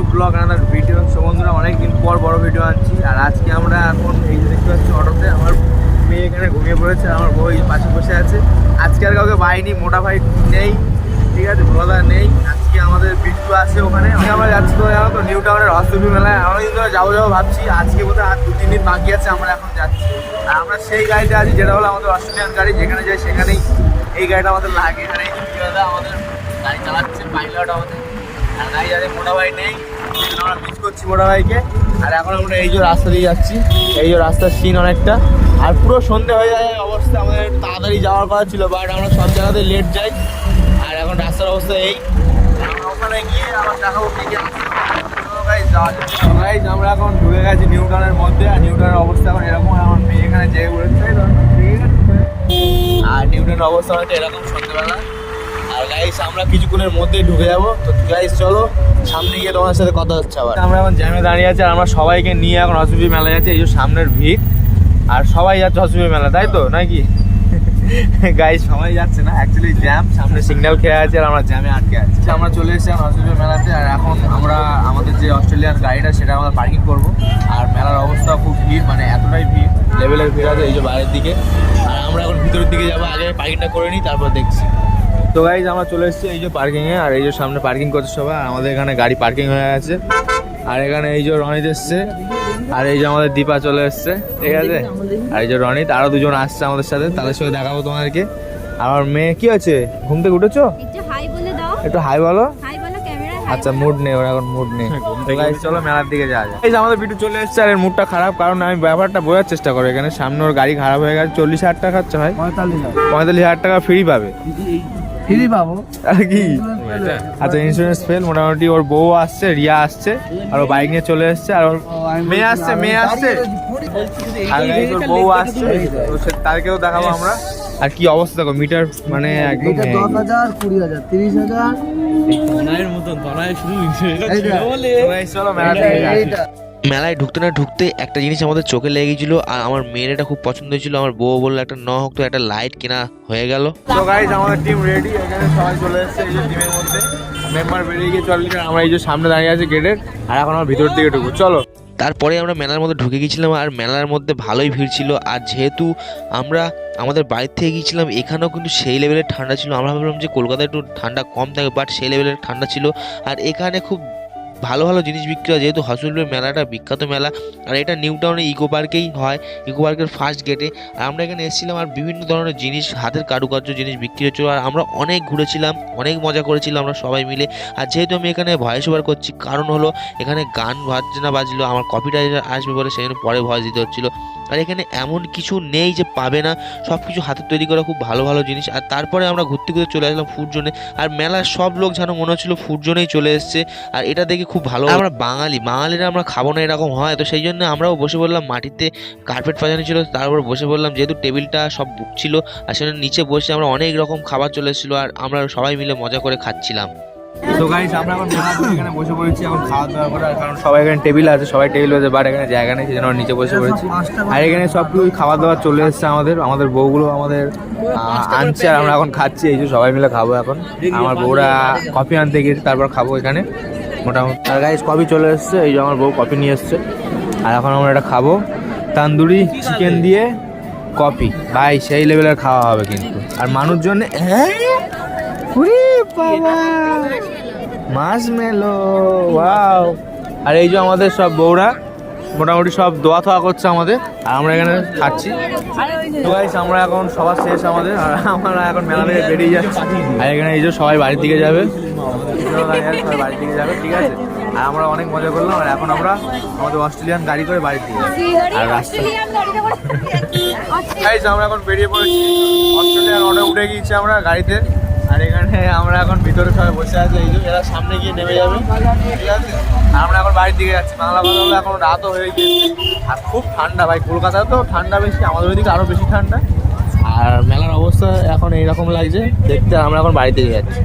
New blog আনার video so বন্ধুরা, অনেকদিন পর বড় ভিডিও আনছি। আর আজকে আমরা এখন এই যে দেখতে পাচ্ছি, অটোতে আমার মেয়ে এখানে ঘুমিয়ে পড়েছে আমার বই পাশে বসে আছে। আজকে আর কাউকে বাইনি মোটা ভাই নেই, ঠিক আছে ভোলা নেই। আজকে আমাদের বিট্টু আছে ওখানে। আমরা যাচ্ছি তো, জানো তো নিউ টাউনের হস্তপি মেলায়। অনেকদিন ধরে যাব যাব ভাবছি, আজকে বোধহয় আর দু তিন দিন বাকি আছে, আমরা এখন যাচ্ছি। আর আমরা সেই গাড়িটা আছি, যেটা হলো আমাদের অস্ট্রেলিয়ান গাড়ি, যেখানে যাই সেখানেই এই গাড়িটা আমাদের লাগে। এখানে আমাদের গাড়ি চালাচ্ছে পাইলট আমাদের। আর গাড়ি যাদের মোটা নেই। আমরা মিস করছি মোটা আর এখন আমরা এই যে রাস্তা দিয়ে যাচ্ছি এই যে রাস্তার সিন অনেকটা। আর পুরো সন্ধে হয়ে যায় অবস্থা আমাদের তাড়াতাড়ি যাওয়ার কথা ছিল বাট আমরা সব জায়গাতে লেট যাই। আর এখন রাস্তার অবস্থা এই। ওখানে গিয়ে আবার দেখাবো কি কি guys, আমরা এখন ঢুকে গেছি নিউ মধ্যে আর নিউ টাউনের অবস্থা এখন এরকম এখানে তো? ঠিক আছে? আর নিউ টাউনের অবস্থা হচ্ছে এরকম সন্ধ্যেবেলা আর গাইস আমরা কিছুক্ষণের মধ্যেই ঢুকে যাব। তো গাইস চলো সামনে গিয়ে তোমার সাথে কথা হচ্ছে আবার। আমরা এখন জ্যামে দাঁড়িয়ে আছি আর আমরা সবাইকে নিয়ে এখন হসপিটাল মেলা যাচ্ছি এই যে সামনের ভিড়। আর সবাই যাচ্ছে হসপিটাল মেলা তাই তো নাকি? গাইস সবাই যাচ্ছে না অ্যাকচুয়ালি জ্যাম সামনে সিগন্যাল খেয়ে আছে আর আমরা জ্যামে আটকে আছি। আমরা চলে এসেছি এখন হসপিটাল মেলাতে আর এখন আমরা আমাদের যে অস্ট্রেলিয়ান গাড়িটা সেটা আমরা পার্কিং করব। আর মেলার অবস্থা খুব ভিড় মানে এতটাই ভিড় লেভেলের ভিড় আছে এই যে বাইরের দিকে। আর আমরা এখন ভিতরের দিকে যাব আগে পার্কিংটা করে নিই তারপর দেখছি। তো গাইজ আমরা চলে এসেছি এই যে পার্কিং এ আর এই যে সামনে পার্কিং করছে সবাই আর আমাদের এখানে গাড়ি পার্কিং হয়ে আছে। আর এখানে এই যে রনিত এসছে আর এই যে আমাদের দীপা চলে এসছে ঠিক আছে? আর এই যে রনিত আরও দুজন আসছে আমাদের সাথে তাদের সঙ্গে দেখাবো তোমাদেরকে। আর আমার মেয়ে কি আছে ঘুম থেকে উঠেছো? একটু হাই বলে দাও। একটু হাই বলো। হাই বলো ক্যামেরা আচ্ছা মুড নেই ওর এখন মুড নেই। guys, চলো মেলার দিকে যাওয়া যায় এই যে আমাদের বিটু চলে এসেছে আর এর মুডটা খারাপ কারণ আমি ব্যাপারটা বোঝার চেষ্টা করি এখানে। সামনে ওর গাড়ি খারাপ হয়ে গেছে চল্লিশ হাজার টাকা খরচা হয় পঁয়তাল্লিশ হাজার। টাকা ফ্রি পাবে। ফ্রি পাবো। আর কি? আচ্ছা ইন্স্যুরেন্স ফেল মোটামুটি ওর বউ আসছে রিয়া আসছে আর ও বাইক নিয়ে চলে এসছে আর ওর মেয়ে আসছে মেয়ে আসছে। আর ওর বউ আসছে তো সে- তাদেরকেও দেখাবো আমরা। আর কি অবস্থা দেখো মিটার মানে একদম দশ হাজার কুড়ি হাজার তিরিশ হাজার। এই দেখ, মেলায় ঢুকতে না ঢুকতে একটা জিনিস আমাদের চোখে লেগে গেছিল আর আমার মেয়ের এটা খুব পছন্দ হয়েছিল আমার বউ বলল একটা ন হোক তো একটা লাইট কেনা হয়ে গেল। তো গাইজ আমাদের টিম রেডি এখানে সবাই চলে এসেছে এই যে টিমের মধ্যে। মেম্বার বেরিয়ে গিয়ে চলে আমরা এই যে সামনে দাঁড়িয়ে আছি গেটের আর এখন আমরা ভিতর দিকে ঢুকবো। চলো। তারপরে আমরা মেলার মধ্যে ঢুকে গেছিলাম আর মেলার মধ্যে ভালোই ভিড় ছিল আর যেহেতু আমরা আমাদের বাড়ির থেকে গিয়েছিলাম এখানেও কিন্তু সেই লেভেলের ঠান্ডা ছিল। আমরা ভাবলাম যে কলকাতায় একটু ঠান্ডা কম থাকে বাট সেই লেভেলের ঠান্ডা ছিল আর এখানে খুব ভালো ভালো জিনিস বিক্রি হয়। যেহেতু হসপিটালের মেলাটা বিখ্যাত মেলা, আর এটা নিউ টাউনে ইকো পার্কেই হয়, ইকো পার্কের ফার্স্ট গেটে আর আমরা এখানে এসেছিলাম আর বিভিন্ন ধরনের জিনিস, হাতের কারুকার্য জিনিস বিক্রি হচ্ছিল। আর আমরা অনেক ঘুরেছিলাম, অনেক মজা করেছিলাম আমরা সবাই মিলে। আর যেহেতু আমি এখানে ভয়েস ওভার করছি, কারণ হলো এখানে গান বাজনা বাজলো, আমার কপিটা আসবে বলে সেখানে পরে ভয়েস দিতে হচ্ছিল। আর এখানে এমন কিছু নেই যে পাবে না সব কিছু হাতে তৈরি করা খুব ভালো ভালো জিনিস। আর তারপরে আমরা ঘুরতে ঘুরতে চলে আসলাম ফুড জোনে আর মেলার সব লোক যেন মনে হচ্ছিল ফুড জোনেই চলে এসছে। আর এটা দেখে খুব ভালো আমরা বাঙালি বাঙালিরা আমরা খাব না এরকম হয়। তো সেই জন্য আমরাও বসে বললাম মাটিতে কার্পেট পাজানো ছিল তারপর বসে বললাম যেহেতু টেবিলটা সব বুক ছিল আর সেখানে নিচে বসে আমরা অনেক রকম খাবার চলে এসেছিল আর আমরা সবাই মিলে মজা করে খাচ্ছিলাম। তো গাইজ আমরা এখন এখানে বসে পড়েছি এখন খাওয়া দাওয়া করে আর কারণ সবাই এখানে টেবিল আছে সবাই টেবিল আছে বাট এখানে জায়গা নেই সেজন্য আমরা নিচে বসে পড়েছি। আর এখানে সব কিছু খাবার দাবার চলে এসেছে আমাদের আমাদের বউগুলো আমাদের আনছে আর আমরা এখন খাচ্ছি এই যে সবাই মিলে খাব এখন। আমার বউরা কফি আনতে গিয়েছে তারপর খাব এখানে। মোটামুটি। আর গাইজ কফি চলে এসছে, এই যে আমার বউ কফি নিয়ে এসছে। আর এখন আমরা এটা খাব তান্দুরি চিকেন দিয়ে কফি। ভাই, সেই লেভেলের খাওয়া হবে কিন্তু। আর মানুষজন মাছ মেলো ওয়াও আর এই যে আমাদের সব বউরা মোটামুটি সব দোয়া থোয়া করছে আমাদের। আর আমরা এখানে খাচ্ছি। তো আমরা এখন সবার শেষ আমাদের। আর আমরা এখন মেলা থেকে বেরিয়ে যাচ্ছি। আর এখানে এই যে সবাই বাড়ির দিকে যাবে। সবাই বাড়ির দিকে যাবে ঠিক আছে? আর আমরা অনেক মজা করলাম। আর এখন আমরা আমাদের অস্ট্রেলিয়ান গাড়ি করে বাড়ির দিকে। আর রাস্তা। গাইজ আমরা এখন বেরিয়ে পড়েছি। অস্ট্রেলিয়ার অটো উঠে গিয়েছি আমরা গাড়িতে। আর এখানে আমরা এখন ভিতরে সবাই বসে আছি, এই যে এরা সামনে গিয়ে নেমে যাবে। ঠিক আছে? আমরা এখন বাড়ির দিকে যাচ্ছি। বাংলা কথা এখন রাতও হয়ে গিয়েছে। আর খুব ঠান্ডা ভাই, কলকাতা তো ঠান্ডা বেশি, আমাদের ওইদিকে আরও বেশি ঠান্ডা। আর মেলার অবস্থা এখন এইরকম লাগছে, দেখতে আমরা এখন বাড়িতে যাচ্ছি।